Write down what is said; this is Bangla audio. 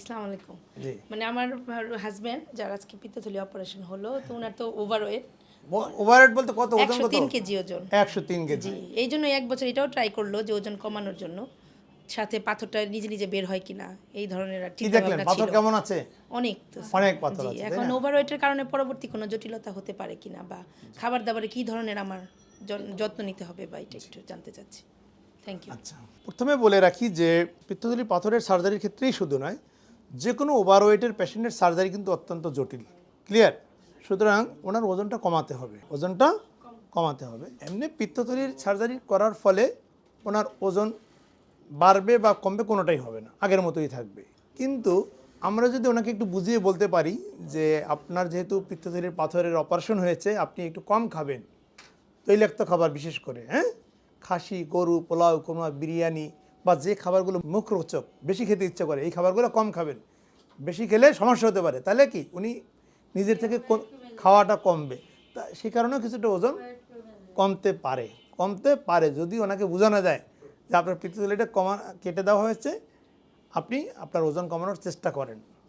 জি সালাম আলাইকুম মানে আমার হাজবেন্ড যার আজকে পিত্তথলি অপারেশন হলো তো ওনার তো ওভারওয়েট ওভারহেড বলতে কত ওজন কত? তিন কেজি ওজন। একশো তিন কেজি। এই জন্য এক বছর এটাও ট্রাই করল যে ওজন কমানোর জন্য। সাথে পাথরটা নিজে নিজে বের হয় কিনা এই ধরনের আর কি চিন্তা দেখলেন? পাথর কেমন আছে? অনেক তো। অনেক পাথর আছে এখন ওভারওয়েটের কারণে পরবর্তী কোনো জটিলতা হতে পারে কিনা বা খাবার দাবারে কি ধরনের আমার যত্ন নিতে হবে বা এটা একটু জানতে চাচ্ছি। থ্যাংক ইউ আচ্ছা প্রথমে বলে রাখি যে পিত্তথলি পাথরের সার্জারির ক্ষেত্রেই শুধু নয় যে কোনো ওভারওয়েটের পেশেন্টের সার্জারি কিন্তু অত্যন্ত জটিল। ক্লিয়ার সুতরাং ওনার ওজনটা কমাতে হবে। ওজনটা কমাতে হবে। এমনি পিত্তথলির সার্জারি করার ফলে ওনার ওজন বাড়বে বা কমবে কোনোটাই হবে না। আগের মতোই থাকবে। কিন্তু আমরা যদি ওনাকে একটু বুঝিয়ে বলতে পারি যে আপনার যেহেতু পিত্তথলির পাথরের অপারেশন হয়েছে, আপনি একটু কম খাবেন। তৈলাক্ত খাবার বিশেষ করে হ্যাঁ? খাসি, গরু, পোলাও কোরমা বিরিয়ানি বা যে খাবারগুলো মুখরোচক, বেশি খেতে ইচ্ছে করে, এই খাবারগুলো কম খাবেন। বেশি খেলে সমস্যা হতে পারে। তাহলে কি? উনি নিজের থেকে খাওয়াটা কমবে। তা সে কারণেও কিছুটা ওজন কমতে পারে। কমতে পারে। যদি ওনাকে বোঝানো যায় যে আপনার পিত্তথলিটা কমা কেটে দেওয়া হয়েছে, আপনি আপনার ওজন কমানোর চেষ্টা করেন।